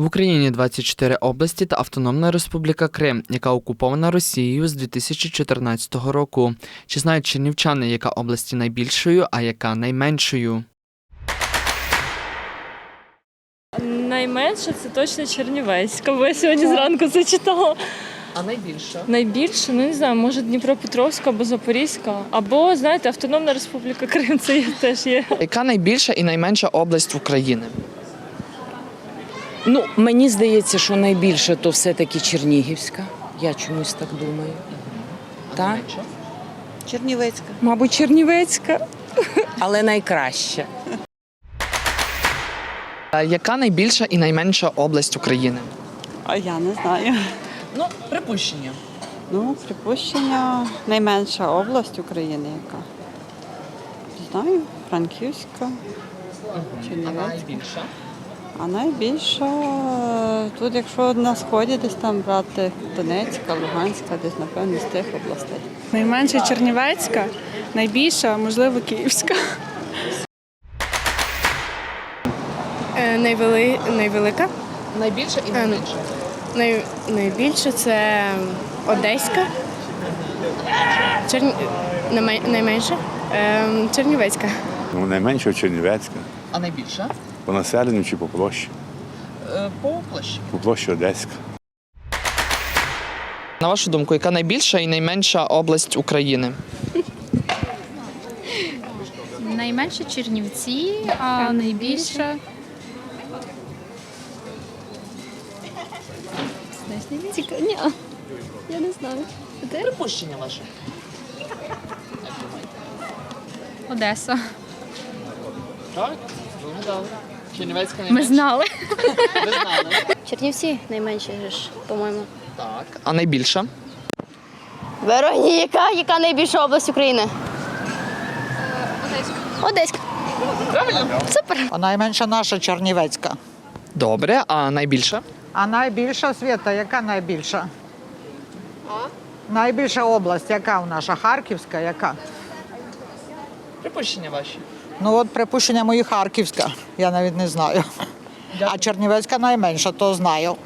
В Україні 24 області та Автономна Республіка Крим, яка окупована Росією з 2014 року. Чи знають чернівчани, яка область найбільшою, а яка найменшою? Найменше це точно Чернівецька, бо я сьогодні зранку це читала. А найбільша? Найбільше, ну не знаю, може Дніпропетровська або Запорізька, або знаєте, Автономна Республіка Крим, це є- теж є. Яка найбільша і найменша область України? Ну, мені здається, що найбільше то все-таки Чернігівська. Я чомусь так думаю. Так? Чернівецька. Мабуть, Чернівецька. Але найкраща. Е, Яка найбільша і найменша область України? А я не знаю. Ну, припущення. Ну, припущення, найменша область України яка. Не знаю, Франківська, Чернівецька. найбільша? А найбільша, е, тут, якщо на сході десь там брати Донецька, Луганська, десь, напевно, з тих областей. Найменша Чернівецька, найбільша, можливо, Київська. Е, Найвели... Найвелика. Найбільша і найменша. Най... Найбільше це Одеська. Черні... Найме- Найменша. Ем, Чернівецька. Ну, найменше Чернівецька. А найбільша? По населенню чи по площі? По площі. По площі Одеська. На вашу думку, яка найбільша і найменша область України? Найменше Чернівці, а найбільше. Ні, я не знаю. Де? Припущення ваше. Одеса. Так? Дуже добре. Чернівецька Ми найменша? знали. Ви знали. Чернівці найменші ж, по-моєму. Так. А найбільша? Вероніка, яка найбільша область України? Одеська. Правильно. Супер. А найменша наша Чернівецька. Добре, а найбільша? А найбільша свята, яка найбільша? Найбільша область, яка у наша? Харківська, яка? Припущення ваші. Ну от припущення мої Харківська, я навіть не знаю. А Чернівецька найменша, то знаю.